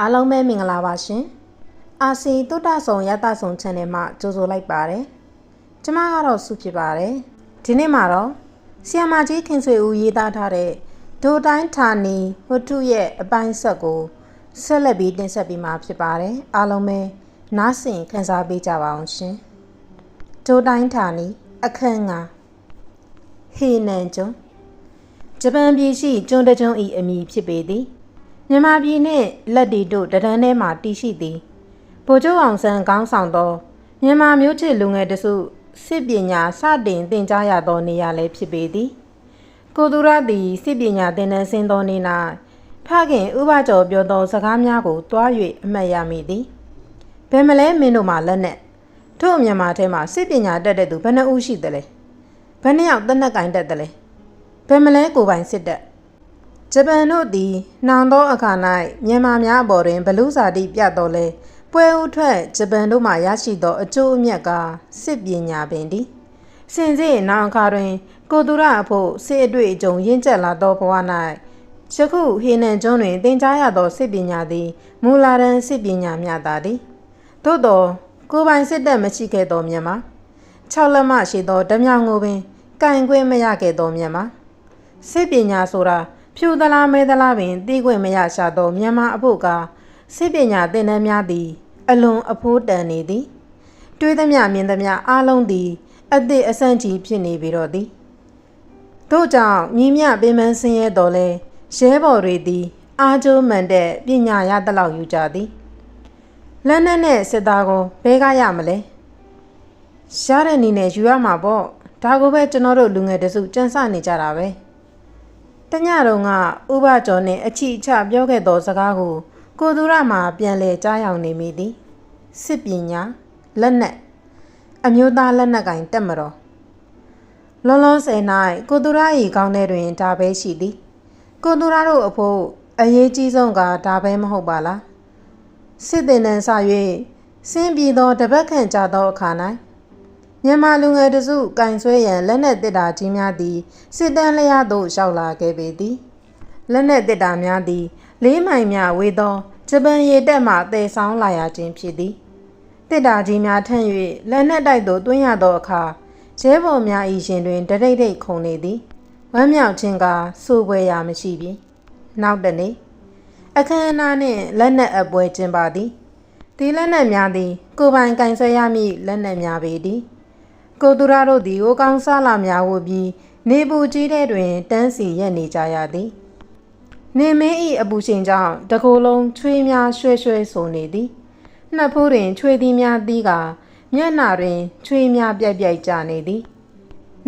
အားလုံးပဲမင်္ဂလာပါရှင်အာစီတုတ္တဆုံရတဆုံ channel မှာကြိုဆိုလိုက်ပါတယ်ကျမကတော့စုဖြစ်ပါတယ်ဒီနေ့မှာတော့ဆီယမာကြီးခင်ဆွေဦးရေးသားထားတဲ့ဒိုတိုင်းဌာနီဝတ္ထုရဲ့အပိုင်းဆက်ကိုဆက်လက်ပြီးတင်ဆက်ပေးမှာဖြစ်ပါတယ်အားလုံးပဲနားဆင်ခံစားပေးကြပါအောင်ရှင်ဒိုတိုင်းဌာနီအခန်းငါဟေနန်ကျွန်းဂျပန်ပြည်ရှိကျွန်းတစ်ကျွန်းဤအမည်ဖြစ်ပေသည် မြန်မာပြည်နှင့်လက်တီတို့တရန်ထဲမှတည်ရှိသည်ဗိုလ်ချုပ်အောင်ဆန်းကောင်းဆောင်သောမြန်မာမျိုးချစ်လူငယ်တစုစစ်ပညာစတင်သင်ကြားရသောနေရာလည်းဖြစ်ပေသည်ကိုသူရသည်စစ်ပညာသင်တန်းဆင်းသောနေ့၌ဖခင်ဥပကျော်ပြောသောစကားများကိုတွား၍အမှတ်ရမိသည်ဘယ်မလဲမင်းတို့မှလက်နဲ့ထို့မြန်မာထဲမှာစစ်ပညာတတ်တဲ့သူဘယ်နှဦးရှိသလဲဘယ်နှယောက်တက်နှက်ကင်တက်သလဲဘယ်မလဲကိုပိုင်စစ်တပ် ဂျပန်တို့သည်နောင်သောအခါ၌မြန်မာများအပေါ်တွင်ဘလူးစာတိပြတော်လဲပွဲဥထွက်ဂျပန်တို့မှရရှိသောအကျိုးအမြတ်ကစစ်ပညာပင်သည်စင်စစ်နောင်အခါတွင် ကိုသူရအဖို့စစ်အတွေ့အကြုံရင့်ကျက်လာသောဘဝ၌ယခုဟေနန်ကျွန်းတွင်သင်ကြားရသောစစ်ပညာသည်မူလာရန်စစ်ပညာမြတ်သာသည်သို့သောကိုယ်ပိုင်စစ်တပ်မရှိခဲ့သောမြန်မာ6လက်မရှိသောဓမြောင်ကိုပင်ကင်ခွင့်မရခဲ့သောမြန်မာစစ်ပညာဆိုတာ ဖြူသလားမဲသလားပင်သိခွင့်မရရှာသောမြန်မာအဖို့ကစစ်ပညာသင်တန်းများသည် အလွန်အဖိုးတန်နေသည်တွေးသမျှမြင်သမျှအားလုံးသည် အသည့်အဆန့်ကြီးဖြစ်နေပြီတော့သည်တို့ကြောင့်မြင်းမြပင်မဆင်းရဲတော်လဲရဲဘော်တွေသည် အားကျိုးမှန်တဲ့ပညာရသလောက်ယူကြသည်လက်နက်နဲ့စစ်သားကိုဘဲကားရမလဲရတဲ့နေနဲ့ယူရမှာပေါ့ဒါကိုပဲကျွန်တော်တို့လူငယ်တစုကြံစနေကြတာပဲ တညတော့ကဥပကျော်နဲ့အချီအချပြောခဲ့သောစကားကိုကိုသူရမှာပြန်လဲကြားရောက်နေမိသည်စစ်ပညာလက်နက်အမျိုးသားလက်နက်ကင်တက်မတော်လုံးလုံးစဲ၌ကိုသူရ၏ကောင်းထဲတွင်ဒါပဲရှိသည်ကိုသူရတို့အဖို့အရေးကြီးဆုံးကဒါပဲမဟုတ်ပါလားစစ်တင်နန်းစ၍စင်းပြေသောတပတ်ခန့်ကြာသောအခါ၌ မြန်မာလူငယ်တစုကင်ဆွဲရန်လက်နက်တစ်တာကြီးများသည်စစ်တမ်းလျားသို့ရောက်လာခဲ့ပေသည်လက်နက်တစ်တာများသည်လေးမိုင်မြဝေသောဂျပန်ရေတပ်မှတည်ဆောင်လာရခြင်းဖြစ်သည်တစ်တာကြီးများထန့်၍လက်နက်တိုက်သို့တွင်းရသောအခါရဲဘော်များ၏ရှင်တွင်တရိတ်ရိတ်ခုန်နေသည်ဝမ်းမြောက်ခြင်းကစိုးပွဲရာမရှိပြီနောက်တနေ့အခမ်းအနားနှင့်လက်နက်အပွဲကျင်းပသည်ဒီလက်နက်များသည်ကိုပိုင်ကင်ဆွဲရမည့်လက်နက်များပေသည် ကိုသူရတို့သည်ဟိုကောင်းစားလာများဟုပြီးနေပူကြီးတဲ့တွင်တန်းစီရက်နေကြရသည်နေမင်းဤအပူရှင်ကြောင့်တကိုယ်လုံးချွေးများရွှဲရွှဲဆိုနေသည်နှစ်ဖူးတွင်ချွေးသီးများသီးကမျက်နှာတွင်ချွေးများပြက်ပြက်ကျနေသည်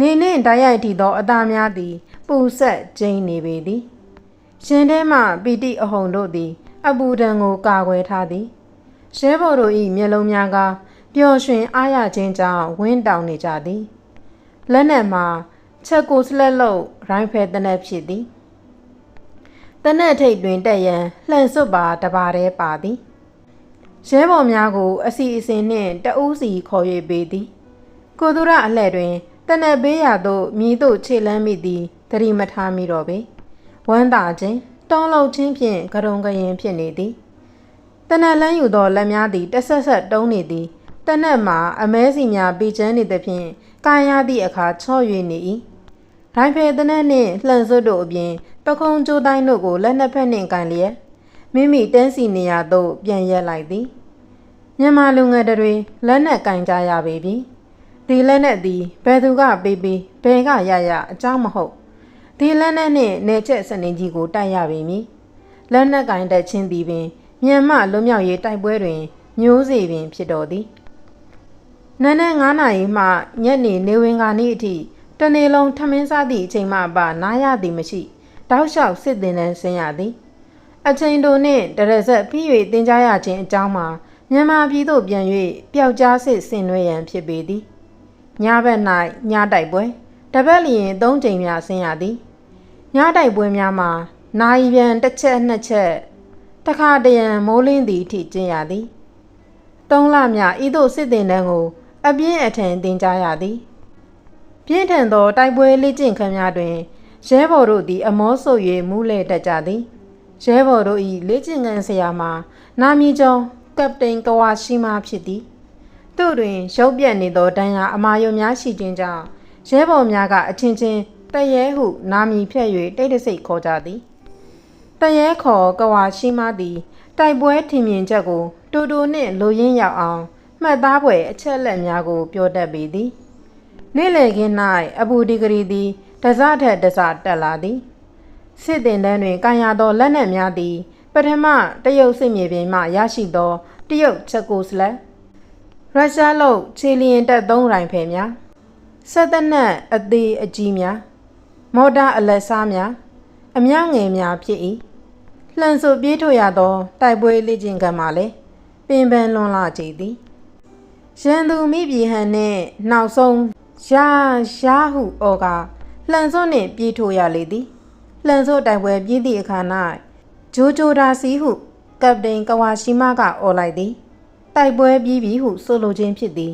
နေနှင့်တိုက်ရိုက်ထီသောအသားများသည် ပူဆက်ကျိန်းနေပေသည်ရှင်ထဲမှပီတိအဟုန်တို့သည် အပူဒဏ်ကိုကာကွယ်ထားသည်ရဲဘော်တို့၏မျက်လုံးများက ပျော်ရွှင်အားရခြင်းကြောင့်ဝင်းတောင်နေကြသည်လက်နက်မှာချက်ကိုစလက်လုံးရိုင်းဖဲတနက်ဖြစ်သည်တနက်ထိတ်တွင်တက်ရန်လှန်စွပ်ပါတပါတည်းပါသည်ရဲဘော်များကိုအစီအစဉ်နှင့်တအူးစီခေါ်၍ပေးသည် ကိုသူရအလှဲ့တွင်တနက်ဘေးရာသို့မြည်သို့ခြေလမ်းမိသည်တတိမထားမိတော့ပေဝမ်းသာခြင်းတောင်းလုံခြင်းဖြင့်ကရုံကရင်ဖြစ်နေသည်တနက်လန်းယူသောလက်များသည်တဆက်ဆက်တုံးနေသည် တနက်မှာအမဲစီများပေချမ်းနေသဖြင့်ကာရသည့်အခါချော့၍နေ၏ရိုင်ဖယ်တနက်နှင့်လှန်စွတ်တို့အပြင်ပခုံးကျိုးတိုင်းတို့ကိုလက်နှစ်ဖက်နှင့်ကန်လျက်မိမိတန်းစီနေရသို့ပြန်ရက်လိုက်သည်မြန်မာလူငယ်တွေလက်နက်ကင်ကြရပေပြီဒီလက်နက်သည်ဘယ်သူကပေးပေးဘယ်ကရရအကြောင်းမဟုတ်ဒီလက်နက်နှင့်နေချက်စနေကြီးကိုတိုက်ရပေမည်လက်နက်ကင်တက်ချင်းသည်ပင်မြန်မာလွမြောက်ရေးတိုက်ပွဲတွင်မျိုးစေပင်ဖြစ်တော်သည် နနက်9နာရီမှညနေနေဝင်ကနေ့အထိတနေ့လုံးထမင်းစားသည့်အချိန်မှပါနားရသည်မရှိတောက်လျှောက်စစ်တင်နှန်းဆင်းရသည်အချိန်တိုနှင့်တရဇက်ပြီး၍တင်ကြားရခြင်းအကြောင်းမှာမြန်မာပြည်သို့ပြန်၍ပျောက်ကြားစစ်ဆင်နွှဲရန်ဖြစ်ပေသည်ညဘက်၌ညတိုက်ပွဲတပတ်လျင်၃ချိန်များဆင်းရသည်ညတိုက်ပွဲများမှာနိုင်ပြန်တစ်ချက်နှစ်ချက်တခါတရံမိုးလင်းသည်ထိကျင်းရသည်သုံးလမြဤသို့စစ်တင်တန်းကို အပြင်းအထန်တင်ကြားရသည်ပြင်းထန်သောတိုက်ပွဲလေ့ကျင့်ခန်းများတွင်ရဲဘော်တို့သည် အမောဆုပ်၍မူးလဲတတ်ကြသည်ရဲဘော်တို့၏လေ့ကျင့်ခန်းဆရာမှာ နာမည်ကျော်ကပတိန်ကဝါရှိမာဖြစ်သည်သူ့တွင်ရုပ်ပြက်နေသောဒဏ်ရာအမာယုံများရှိခြင်းကြောင့်ရဲဘော်များကအချင်းချင်းတရဲဟုနာမည်ဖြတ်၍တိတ်တဆိတ်ခေါ်ကြသည်တရဲခေါ်ကဝါရှိမာသည် တိုက်ပွဲထင်မြင်ချက်ကိုတူတူနှင့်လိုရင်းရောက်အောင် မှတ်သားဖွယ်အချက်လက်များကို ပြောတတ်ပေသည်နေ့လည်ခင်း၌အပူဒီဂရီသည်တစထက်တစတက်လာသည်စစ်တင်တန်းတွင်ကာရသောလက်နက်များသည်ပထမတရုတ်စစ်မြေပြင်မှရရှိသောတရုတ်ချက်ကိုစလက်ရုရှားလုံးခြေလျင်တပ်သုံးရိုင်ဖယ်များဆက်သက်နက်အသေးအကြီးများမော်တာအလက်စားများအမြောက်ငယ်များဖြစ်၏လှန်ဆိုပြေးထုတ်ရသောတိုက်ပွဲလေ့ကျင့်ခန်းမှလည်းပင်ပန်းလွန်လာကြသည် ရန်သူမိပြည်ဟန်နှင့်နောက်ဆုံးရာရာဟုဩကလှန်စွန်းနှင့်ပြေးထုတ်ရလေသည်လှန်စို့တိုင်ပွဲပြည့်သည့်အခါ၌ဂျိုဂျိုဒါစီဟုကပတိန်ကဝါရှိမကအော်လိုက်သည်တိုက်ပွဲပြီးပြီဟုဆိုလိုခြင်းဖြစ်သည်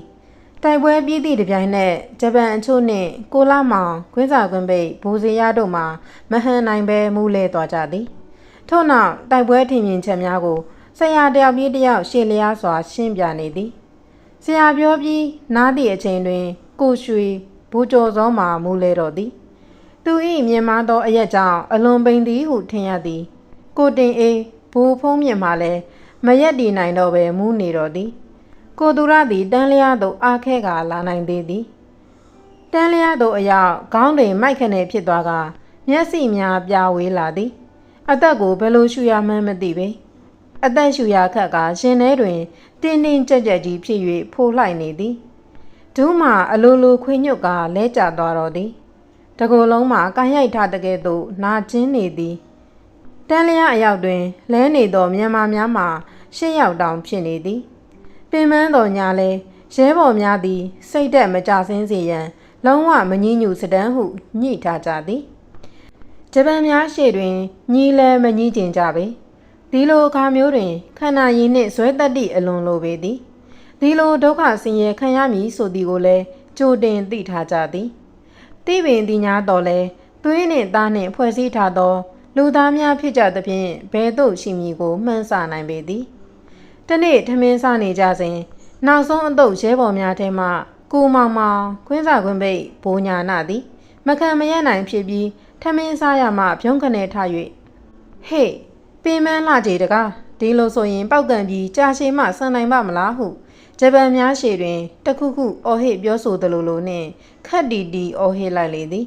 တိုက်ပွဲပြီးသည့်တပြိုင်နက်ဂျပန်အချို့နှင့်ကိုလာမောင်ခွင်းစာကွင်းပိတ်ဘူစီရတို့မှမဟန်နိုင်ပဲမူးလဲသွားကြသည်ထို့နောက်တိုက်ပွဲထင်မြင်ချက်များကိုဆရာတယောက်ပြီးတယောက်ရှေ့လျားစွာရှင်းပြနေသည် ဆရာပြောပြီးနားသည့်အချိန်တွင် ကိုရွှေဘူကျော်စောမှမူးလဲတော်သည် သူ၏မြင်မာသောအရက်ကြောင့်အလွန်ပိန်သည်ဟုထင်ရသည် ကိုတင်အေးဘူဖုံးမြင်မှလည်းမရက်တည်နိုင်တော့ပဲမူးနေတော့သည် ကိုသူရသည်တန်းလျားသို့အားခဲကလာနိုင်သေးသည်တန်းလျားသို့အရောက်ခေါင်းတွင်မိုက်ခနဲဖြစ်သွားကမျက်စိများပြာဝေးလာသည် အသက်ကိုဘယ်လိုရှူရမှန်းမသိပေ အသက်ရှူရခက်ကရှင်ထဲတွင်တင်းတင်းကြက်ကြက်ကြီးဖြစ်၍ဖိုးလိုက်နေသည်ဒူးမှအလိုလိုခွေညွတ်ကလဲကျသွားတော့သည်တကိုယ်လုံးမှာကန်ရိုက်ထားတဲ့ကဲ့သို့နာကျင်းနေသည်တန်းလျားအရောက်တွင်လဲနေသောမြန်မာများမှာရှစ်ယောက်တောင်ဖြစ်နေသည်ပင်မန်းတော်ညာလဲရဲဘော်များသည် စိတ်သက်မကြဆင်းစေရန် လုံးဝမငြင်းညူစတန်းဟုညှိထားကြသည်ဂျပန်များရှေ့တွင်ညီလဲမညီကျင်ကြပေ ဒီလိုအခါမျိုးတွင်ခန္ဓာရည်နှင့်ဇွဲတက်တိအလွန်လိုပေသည်ဒီလိုဒုက္ခဆင်းရဲခံရမည်ဆိုသည်ကိုလည်းကြိုတင်သိထားကြသည်တိပင်ဒီညာတော်လဲသွေးနှင့်သားနှင့်ဖွဲ့စည်းထားသော လူသားများဖြစ်ကြသဖြင့်ဘယ်သို့ရှိမည်ကိုမှန်းဆနိုင်ပေသည်တနေ့ထမင်းစားနေကြစဉ်နောက်ဆုံးအတုပ်ရဲဘော်များထဲမှကိုမောင်မောင်ခွင်းစာခွင်းပိတ်ဘိုးညာနာသည်မခံမရနိုင်ဖြစ်ပြီးထမင်းစားရမှဖြုံးခနဲထ၍ဟေ့ ပင်မန်းလာကြတကားဒီလိုဆိုရင်ပောက်ကံပြီးကြာရှည်မှဆန်နိုင်ပါမလားဟုဂျပန်များရှေတွင်တခုခုအော်ဟစ်ပြောဆိုသလိုလိုနှင့်ခတ်တီတီအော်ဟစ်လိုက်လေသည်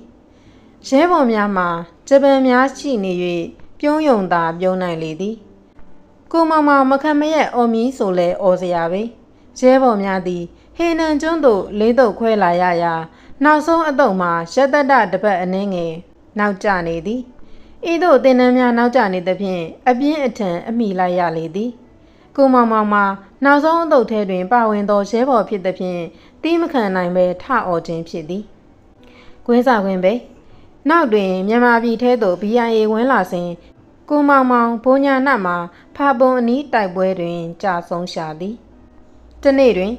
ရဲဘော်များမှာဂျပန်များရှိနေ၍ပြုံးယုံသာပြုံးနိုင်လေသည်ကိုမောင်မောင်မခံမရက်အော်မီဆိုလဲအော်စရာပဲရဲဘော်များသည်ဟေနန်ကျွန်းသို့လေးတုပ်ခွဲလာရရာ နောက်ဆုံးအတုပ်မှာရက်တတတပတ်အနှင်းငယ်နောက်ကျနေသည် ဤသို့တင်နန်းများနောက်ကျနေသဖြင့်အပြင်းအထန်အမိလိုက်ရလေသည်ကိုမောင်မောင်မှာနောက်ဆုံးအတုပ်ထဲတွင် ပါဝင်သောရဲဘော်ဖြစ်သဖြင့်တီးမခံနိုင်ပဲထအော်ခြင်းဖြစ်သည်ကွင်းစာခွင်းပဲနောက်တွင်မြန်မာပြည်ထဲသို့ BIA ဝင်လာစဉ်ကိုမောင်မောင်ဘိုးညာနမှာဖာပုံအနီးတိုက်ပွဲတွင်ကြာဆုံးရှာသည်တနေ့တွင်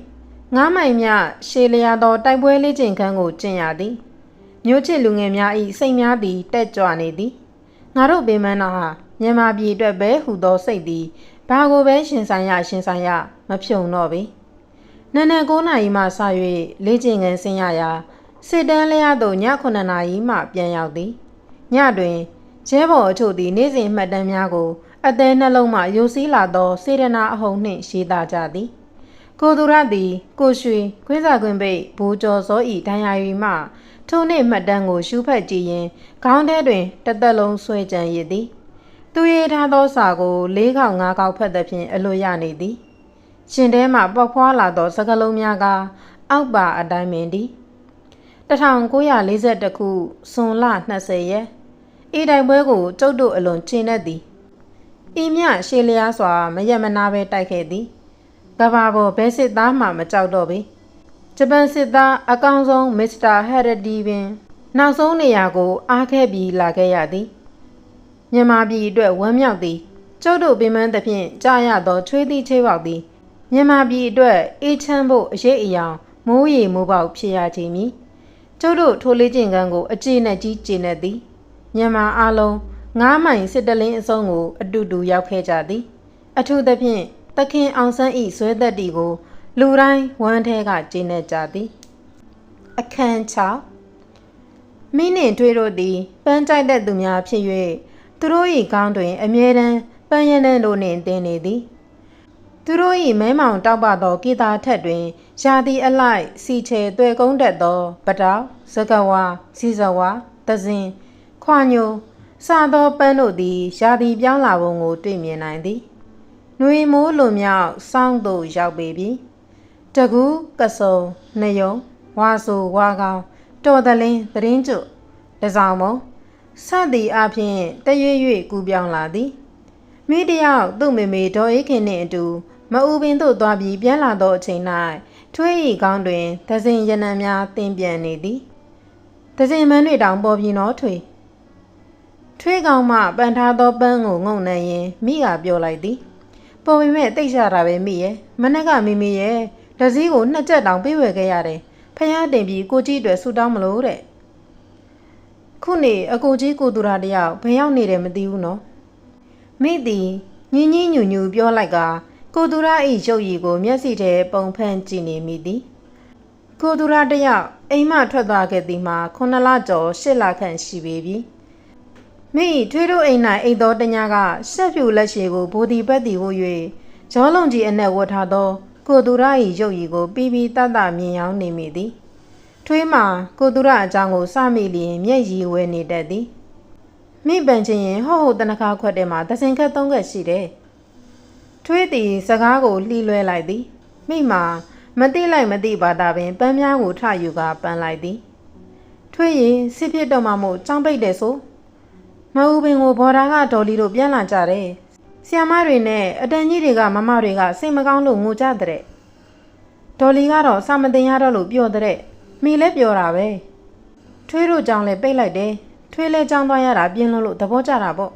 ငားမိုင်မြရှေလျာသောတိုက်ပွဲလေးကျင့်ခန်းကိုကျင့်ရသည်မြို့ချစ်လူငယ်များ၏စိတ်များသည်တက်ကြွနေသည် ငါတို့ပင်မနာဟာမြန်မာပြည်အတွက်ပဲဟူသောစိတ်သည်ဘာကိုပဲရှင်ဆိုင်ရရှင်ဆိုင်ရမဖြုံတော့ပေနနက်9နာရီမှစ၍လေ့ကျင့်ခန်းဆင်းရရာစစ်တမ်းလျားသို့ည9နာရီမှပြန်ရောက်သည်ညတွင်ရဲဘော်အချို့သည်နေ့စဉ်မှတ်တမ်းများကိုအသေးနှလုံးမှယိုစီးလာသောစေရနာအဟုန်နှင့်ရေးသားကြသည်ကိုသူရသည်ကိုရွှေခွင်းစာခွင်းပိတ်ဘူကျော်စောဤဒဏ်ရာရီမှ ထိုနေ့မှတ်တမ်းကိုရှုဖတ်ကြည့်ရင်ခေါင်းထဲတွင်တသက်လုံးဆွဲကြံရည်သည်သူရေးထားသောစာကို၄ခေါက်၅ခေါက်ဖတ်သဖြင့်အလိုရနေသည်ရှင်ထဲမှပေါက်ဖွာလာသောစကလုံးများကအောက်ပါအတိုင်းပင်သည်1942ခုဇွန်လ20ရက်ဤတိုင်ပွဲကိုကျုပ်တို့အလွန်ကျင်းတတ်သည်ဤမြရှေလျားစွာမရက်မနာပဲတိုက်ခဲ့သည်ကဘာပေါ်ဘဲစစ်သားမှမကြောက်တော့ပေ ဂျပန်စစ်သားအကောင်ဆုံးမစ္စတာဟက်ရဒီပင်နောက်ဆုံးနေရာကို အားခဲ့ပြီးလာခဲ့ရသည်မြန်မာပြည်အတွက်ဝမ်းမြောက်သည်ကျုပ်တို့ပင်မသဖြင့်ကြားရသောချွေးသီးချေးပေါက်သည်မြန်မာပြည်အတွက်အေးချမ်းဖို့အရေးအယောင်မိုးရီမိုးပေါက်ဖြစ်ရခြင်းမည်ကျုပ်တို့ထိုလေးကျင်ကန်းကိုအကျေနဲ့ကြီးကျင့်နေသည်မြန်မာအလုံးငားမိုင်စစ်တလင်းအစုံကို အတူတူရောက်ခဲ့ကြသည် အထူးသဖြင့်တခင်အောင်ဆန်းဤဆွဲသက်တီကို လူတိုင်းဝမ်းထဲကကျင်းနေကြသည်အခန်း6မိနှင့်ထွေးတို့သည်ပန်းကြိုက်တဲ့သူများဖြစ်၍သူတို့၏ခေါင်းတွင် အမြဲတမ်းပန်းရနံ့တို့နှင့်တင်းနေသည်သူတို့၏မဲမောင်တောက်ပသောကေတာထက်တွင်ရာသီအလိုက် စီချေတွယ်ကုန်းတက်သောပတောက်စကဝါစီဇဝါတဇင်ခွာညိုစသောပန်းတို့သည်ရာသီပြောင်းလာပုံကို တွေ့မြင်နိုင်သည်။နှွေမိုးလွန်မြောက်စောင်းသို့ရောက်ပေပြီ။ တကူးကစုံနှယုံဝါဆိုဝါကောင်တော်တလင်းသတရင်ကျွတ်တစောင်းမုံစသည်အပြင်တရွေ့၍ကူးပြောင်းလာသည်။မိတယောက်သူ့မေမေဒေါ်အေးခင်နှင့်အတူမအူပင်သို့သွားပြီးပြန်လာသောအချိန်၌ထွေးဤကောင်းတွင်သဇင်ရနံများတင်ပြန်နေသည်။သဇင်မန်းတွေတောင်ပေါ်ပြင်းတော့ထွေထွေးကောင်မှပန်ထားသောပန်းကိုငုံနေရင်မိကပြောလိုက်သည်။ပေါ်ပေမဲ့တိတ်ရတာပဲမိရဲ့မနက်ကမိမိရဲ့ တစည်းကိုနှစ်ချက်တောင်ပြေးဝယ်ခဲ့ရတယ်။ဖះတင်ပြီးကိုကြီးတွေဆူတောင်းမလို့တဲ့။ခုနေအကိုကြီးကိုသူရာတယောက်ဘယ်ရောက်နေတယ်မသိဘူးနော်။မိသည်ညင်းညင်းညူညူပြောလိုက်ကကိုသူရ၏ရုပ်ရည်ကိုမျက်စိထဲပုံဖန်ကြည့်နေမိသည်ကိုသူရတယောက်အိမ်မှထွက်သွားခဲ့သည်မှာခုနှစ်လကျော်ရှစ်လခန့်ရှိပေပြီမိထွေးတို့အိမ်၌အိတ်သောတညာကရှက်ဖြူလက်ရှည်ကိုဘိုဒီပတ်သည်ဟု၍ဂျောလုံးကြီးအနက်ဝတ်ထားသော ကိုသူရ၏ရုပ်ရည်ကိုပြီးပြီးတတ်တမြင်ရောင်းနေမိသည်ထွေးမှာကိုသူရအကြောင်းကိုစမိလျင်မျက်ရည်ဝဲနေတတ်သည်မိပန်ချင်းရင်ဟော့ဟိုတနခါခွက်ထဲမှာသစင်ခက်သုံးခက်ရှိတယ်ထွေးသည်စကားကိုလှီလွဲလိုက်သည်မိမာမသိလိုက်မသိပါတာပင်ပန်းများကိုထယူကာပန်းလိုက်သည်ထွေးရင်စစ်ဖြစ်တော့မှမို့ကြောင်းပိတ်တယ်ဆိုမအူပင်ကိုဘော်ဒါကဒေါ်လီတို့ပြန်လာကြတယ် ဆီယမတွေနဲ့အတန်ကြီးတွေကမမတွေကစိတ်မကောင်းလို့ငိုကြတဲ့ဒေါ်လီကတော့စာမတင်ရတော့လို့ပြောတဲ့မိလည်းပြောတာပဲထွေးတို့ကြောင့်လည်းပိတ်လိုက်တယ်ထွေးလဲကြောင်းသွားရတာပြင်းလို့လို့သဘောကျတာပေါ့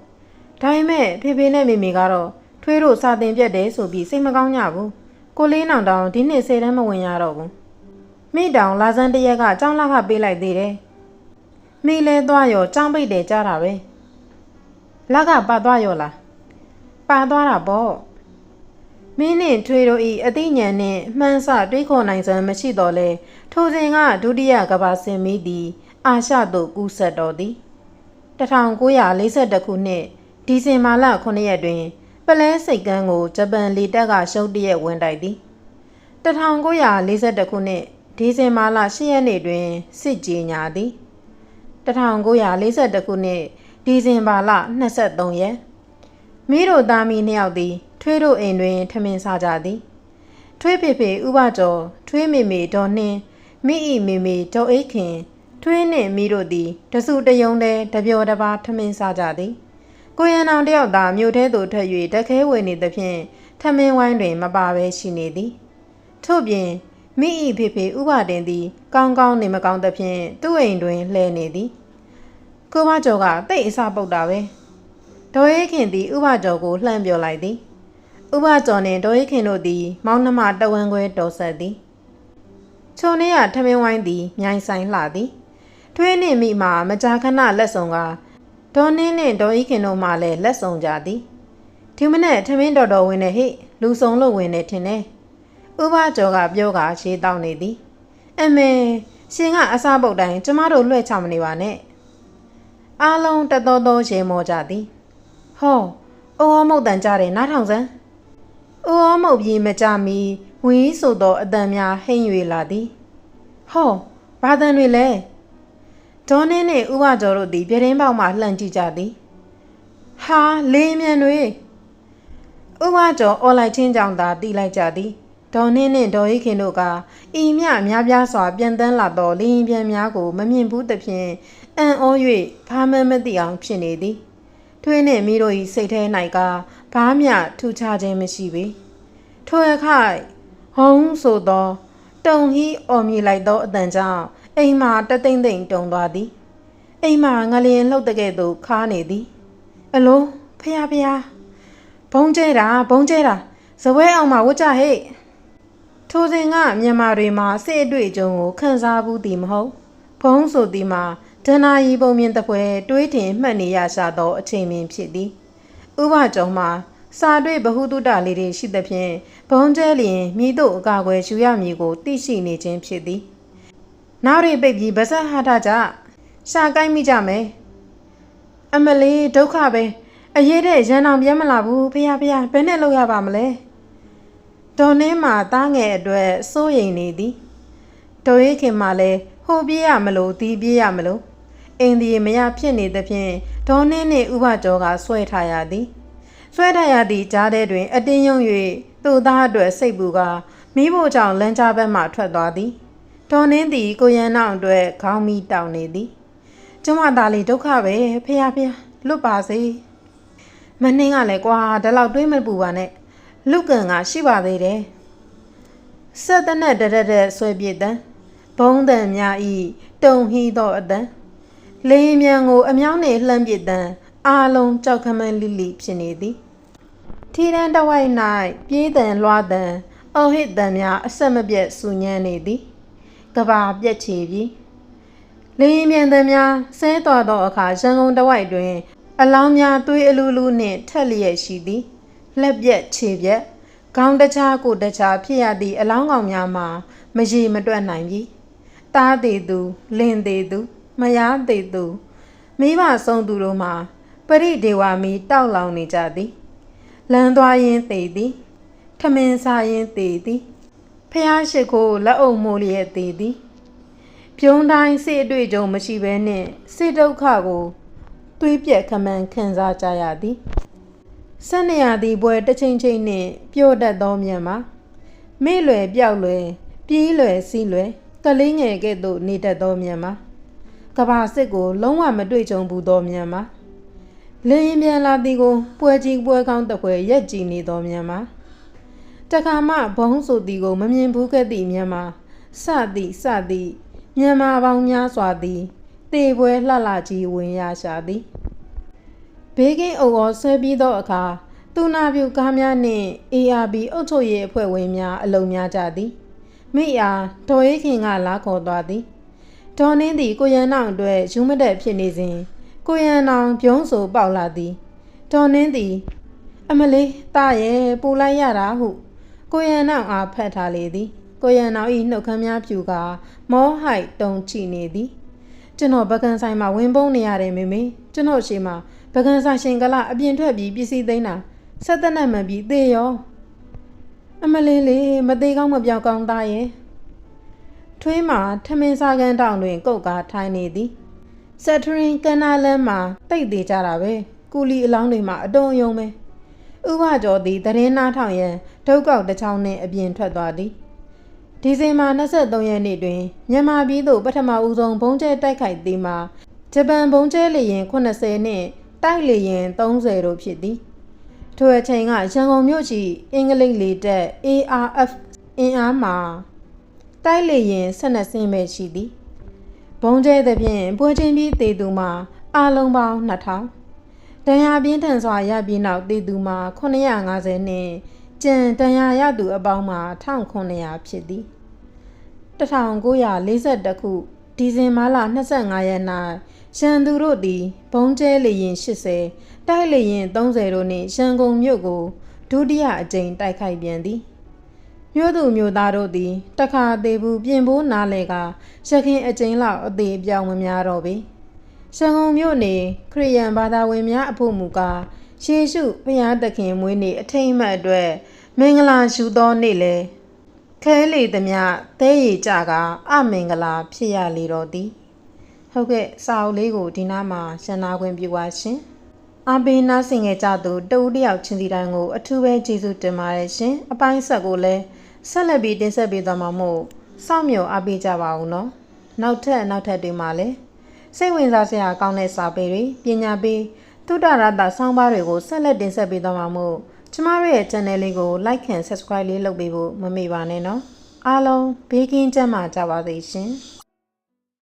ဒါပေမဲ့ဖေဖေနဲ့မေမေကတော့ထွေးတို့စာတင်ပြတ်တယ်ဆိုပြီးစိတ်မကောင်းကြဘူးကိုလေးနောင်တောင်ဒီနှစ်ဆယ်တန်းမဝင်ရတော့ဘူးမိတောင်လာစမ်းတရက်ကကြောင်းလာခပေးလိုက်သေးတယ်မိလဲသွားရောကြောင်းပိတ်တယ်ကြားတာပဲလက်ကပါသွားရောလား ပါသွားတာပေါ့မင်းနဲ့ထွေတို့ဤအသိဉာဏ်နဲ့မှန်းဆတွေးခေါ်နိုင်စွမ်းမရှိတော့လဲထိုစဉ်ကဒုတိယကဘာစင်မီသည် အာရှသို့ကူးဆက်တော်သည်1942ခုနှစ်ဒီဇင်ဘာလ9ရက်တွင် ပလဲစိတ်ကန်းကိုဂျပန်လေတပ်ကရှုပ်တရက်ဝင်တိုက်သည်1942ခုနှစ်ဒီဇင်ဘာလ10ရက်နေ့တွင်စစ်ကြေညာသည်1942ခုနှစ်ဒီဇင်ဘာလ23ရက် မိတို့သားမီးနှစ်ယောက်သည် ထွေးတို့အိမ်တွင် ထမင်းစားကြသည် ထွေးဖေဖေဥပကျော်ထွေးမေမေဒေါ်နှင်းမိဤမေမေဒေါ်အိတ်ခင်ထွေးနှင့်မိတို့သည်တစုတယုံတည်းတပျော်တပါထမင်းစားကြသည်ကိုရန်အောင်တယောက်သာမြို့ထဲသို့ထွက်၍တခဲဝင်နေသဖြင့်ထမင်းဝိုင်းတွင် မပါဘဲရှိနေသည်ထို့ပြင်မိဤဖေဖေဥပတင်သည် ကောင်းကောင်းနေမကောင်းသဖြင့်သူ့အိမ်တွင်လှဲနေသည်ကိုမကျော်ကတိတ်အစပုတ်တာပဲ ဒေါ်ရဲခင်သည်ဥပကျော်ကိုလှမ်းပြောလိုက်သည်ဥပကျော်နှင့်ဒေါ်ရဲခင်တို့သည် မောင်နှမတဝန်းခွဲတော်ဆက်သည်ချုံနေရထမင်းဝိုင်းသည်မြိုင်ဆိုင်လှသည်ထွေးနှင့်မိမှာမကြာခဏလက်ဆောင်ကဒေါ်နင်းနဲ့ဒေါ်ဤခင်တို့မှလည်းလက်ဆောင်ကြသည်ဒီမနေ့ထမင်းတော်တော်ဝင်နေဟိလူဆောင်လို့ဝင်နေထင်တယ်ဥပကျော်ကပြောကရှေးတောင်းနေသည်အမေရှင်ကအစားပုတ်တိုင်းကျမတို့လွှဲချမနေပါနဲ့အားလုံးတတော်တော်ရေမောကြသည် ဟောအိုးမုတ်တန်ကြတယ်နားထောင်စမ်းအိုးမုတ်ပြီးမကြမီဝီးဆိုသောအတန်များဟိမ့်၍လာသည်ဟောဘာတန်တွေလဲဒေါ်နင်းနှင့်ဥပကျော်တို့သည်ပြတင်းပေါက်မှလှန်ကြည့်ကြသည်ဟာလေးမြန်တွေဥပကျော်အော်လိုက်ချင်းကြောင့်သာတီးလိုက်ကြသည်ဒေါ်နင်းနှင့်ဒေါ်ရီခင်တို့ကအီမြအများပြားစွာပြန်တန်းလာသောလင်းပြန်များကိုမမြင်ဘူးသဖြင့်အံ့ဩ၍ဘာမှမသိအောင်ဖြစ်နေသည် ထွေးနှင့်မိတို့၏စိတ်ထဲ၌ကဘာမျှထူခြားခြင်းမရှိပေထိုအခါဟုံးဆိုသောတုံဟီအော်မြည်လိုက်သောအတန်ကြောင့်အိမ်မှာတသိမ့်သိမ့်တုံသွားသည်အိမ်မှာငလျင်လှုပ်တဲ့ကဲ့သို့ခါနေသည်အလိုဖះဖះဘုံကျဲတာဘုံကျဲတာဇပွဲအောင်မှာဝတ်ကြဟဲ့ထိုစဉ်ကမြန်မာတွေမှာစစ်အတွေ့အကြုံကိုခန်းစားဘူးသည်မဟုတ်ဘုံဆိုသည်မှာ ဒနာယီပုံမြင်တပွဲတွေးတင်မှတ်နေရရှာသောအချိန်ပင်ဖြစ်သည်ဥပကြုံမှာစာတွေ့ဘဟုတုတလေးတွေရှိသဖြင့်ဘုံကျဲလျင်မိတို့အကာအကွယ်ယူရမည်ကိုသိရှိနေခြင်းဖြစ်သည်နောက်ရိပ်ပိတ်ပြီးဗဇက်ဟာထကြရှာကိုက်မိကြမယ်အမလေးဒုက္ခပဲအရေးတဲ့ရန်အောင်ပြဲမလာဘူးဖះဖះဘယ်နဲ့လောက်ရပါမလဲဒေါ်နှင်းမှာတားငယ်အတွက်စိုးရိမ်နေသည်ဒေါ်ရိခင်မှာလည်းဟိုပြေးရမလို့ဒီပြေးရမလို့ အိမ်ဒီမရဖြစ်နေသဖြင့်ဒေါ်နှင်းနှင့်ဥပကျော်ကဆွဲထားရသည်ဆွဲထားရသည့်ကြားထဲတွင် အတင်းယုံ၍သူ့သားအတွက်စိတ်ပူကမိဖို့ကြောင့်လမ်းကြားဘက်မှထွက်သွားသည်ဒေါ်နှင်းသည်ကိုရန်နောက်အတွက်ခေါင်းမီတောင်နေသည်ကျမသားလေးဒုက္ခပဲဖះဖះလွတ်ပါစေမနှင်းကလည်းကွာဒီလောက်တွေးမပူပါနဲ့လူကန်ကရှိပါသေးတယ်ဆက်တဲ့နဲ့တရက်ရက်ဆွဲပြစ်တန်းဘုံတန်များဤတုံဟီသောအတန်း လေးမြန်ကို အမြောင်းနှင့်လှမ်းပစ်တန်းအားလုံးကြောက်ခမန်းလိလိဖြစ်နေသည်ထီရန်တဝိုက်၌ပြေးတန်လွှားတန်အော်ဟစ်တန်များအဆက်မပြတ်ဆူညံနေသည်ကဘာပြက်ချီပြီလင်းမြန်တန်များဆဲတော်သောအခါရန်ကုန်တဝိုက်တွင် အလောင်းများသွေးအလူလူနှင့်ထက်လျက်ရှိသည်လက်ပြက်ခြေပြက်ခေါင်းတခြားကိုတခြားဖြစ်ရသည့်အလောင်းကောင်များမှာမရေမတွက်နိုင်ပြီတားသေးသူလင်းသေးသူ မယားသေးသူမိဘဆုံးသူတို့မှာပရိဒေဝမီတောက်လောင်နေကြသည်လမ်းသွားရင်းသေသည်ထမင်းစားရင်းသေသည်ဖះရှိခိုးလက်အုပ်မိုးလျက်သေသည်ပြုံးတိုင်းစိတ်အတွေ့အကြုံမရှိဘဲနှင့်စိတ်ဒုက္ခကိုသွေးပြက်ခမန်းခံစားကြရသည်ဆက်နေရသည့်ဘွယ်တစ်ချိန်ချိန်နှင့်ပြို့တတ်သောမြန်မှာမေ့လွယ်ပြောက်လွယ်ပြေးလွယ်စီးလွယ်ကလေးငယ်ကဲ့သို့နေတတ်သောမြန်မှာ ကဘာစစ်ကို လုံးဝမတွေ့ကြုံဘူးသောမြန်မှာလင်းရင်ပြန်လာသည်ကို ပွဲကြီးပွဲကောင်းတပွဲရက်ကြည်နေသောမြန်မှာတခါမှဘုံဆိုသည်ကို မမြင်ဘူးခဲ့သည့်မြန်မှာစသည်စသည်မြန်မာပေါင်းများစွာသည်တေပွဲလှလှကြီးဝင်ရရှာသည်ဘေးကင်းအုပ်အောဆွဲပြီးသောအခါသူနာပြူကားများနှင့် ARB အုပ်ချုပ်ရေးအဖွဲ့ဝင်များအလုံးများကြသည်မိအားဒေါ်ရေးခင်ကလာခေါ်သွားသည် ဒေါ်နှင်းသည်ကိုရန်နောက်အတွက်ယူမတက်ဖြစ်နေစဉ်ကိုရန်နောင်ပြုံးဆိုပေါက်လာသည်ဒေါ်နှင်းသည် အမလေးတာရဲ့ပူလိုက်ရတာဟုကိုရန်နောက်အားဖတ်ထားလေသည်ကိုရန်နောက်၏နှုတ်ခမ်းများပြူကမောဟိုက်တုံချီနေသည်ကျွန်တော်ပကံဆိုင်မှာဝင်ပုံးနေရတယ်မေမေကျွန်တော်ရှိမှာပကံဆိုင်ရှင်ကလအပြင်ထွက်ပြီးပစ္စည်းသိမ်းတာဆက်သက်နဲ့မှန်ပြီးသေရောအမလေးလေးမသေးကောင်းမပြောက်ကောင်းသားရဲ့ ထွေးမှာထမင်းစားကန်းတောင်တွင် ကုတ်ကားထိုင်နေသည်ဆက်ထရင်ကနာလန်းမှာတိတ်သေးကြတာပဲကူလီအလောင်းတွေမှာအတုံးယုံပဲဥပကျော်သည်သတင်းနာထောင်ရန်ဒုတ်ကောက်တစ်ချောင်းနှင့်အပြင်ထွက်သွားသည်ဒီဇင်ဘာ23ရက်နေ့တွင်မြန်မာပြည်သို့ပထမဦးဆုံးဘုံကျဲတိုက်ခိုက်သည်မှာဂျပန်ဘုံကျဲလေရင်80နှင့်တိုက်လေရင်30တို့ဖြစ်သည်ထိုအချိန်ကရန်ကုန်မြို့ရှိအင်္ဂလိပ်လေတပ် ARF အင်အားမှာ တိုက်လေရင်12ဆင်းပဲရှိသည်ဘုံကျဲသဖြင့်ပွဲချင်းပြီးတေသူမှာအလုံးပေါင်း2000တန်ရာပြင်းထန်စွာရပြီးနောက်တေသူမှာ950နှင့်ကျန်တန်ရာရသူအပေါင်းမှာ1900ဖြစ်သည်1942ခုဒီဇင်ဘာလ25ရက်၌ရန်သူတို့သည်ဘုံကျဲလေရင်80တိုက်လေရင်30တို့နှင့်ရန်ကုန်မြို့ကိုဒုတိယအကြိမ်တိုက်ခိုက်ပြန်သည် မြို့သူမြို့သားတို့သည်တခါသေးဘူးပြင်ပိုးနားလေကရခင်အကျဉ်းလောက်အသေးအပြောင်းမများတော့ပေ။ရှန်ကုန်မြို့နေခရိယန်ဘာသာဝင်များအဖို့မူကားရှေးရှုဘုရားသခင်မွေးနေ့အထိမ်းအမှတ်အတွက်မင်္ဂလာရှုသောနေ့လေခဲလေသမျှသဲရီကြကအမင်္ဂလာဖြစ်ရလေတော့သည်ဟုတ်ကဲ့စာအုပ်လေးကိုဒီနားမှာရှင်းနာခွင့်ပြုပါရှင်အဘေးနားဆင်ငယ်ကြသူတဦးတယောက်ချင်းစီတိုင်းကိုအထူးပဲကျေးဇူးတင်ပါတယ်ရှင်အပိုင်းဆက်ကိုလည်း ဆက်လက်ပြီးတင်ဆက်ပေးသွားမှာမို့စောင့်မျှော်အားပေးကြပါဦးနော်နောက်ထပ်နောက်ထပ်တွေမှာလည်းစိတ်ဝင်စားစရာကောင်းတဲ့စာပေတွေပညာပေးသုတ္တရတဆောင်းပါးတွေကိုဆက်လက်တင်ဆက်ပေးသွားမှာမို့ကျမတို့ရဲ့ channel လေးကို like and subscribe လေးလုပ်ပေးဖို့မမေ့ပါနဲ့နော်အားလုံးဘေးကင်းကြမှာကြပါစေရှင်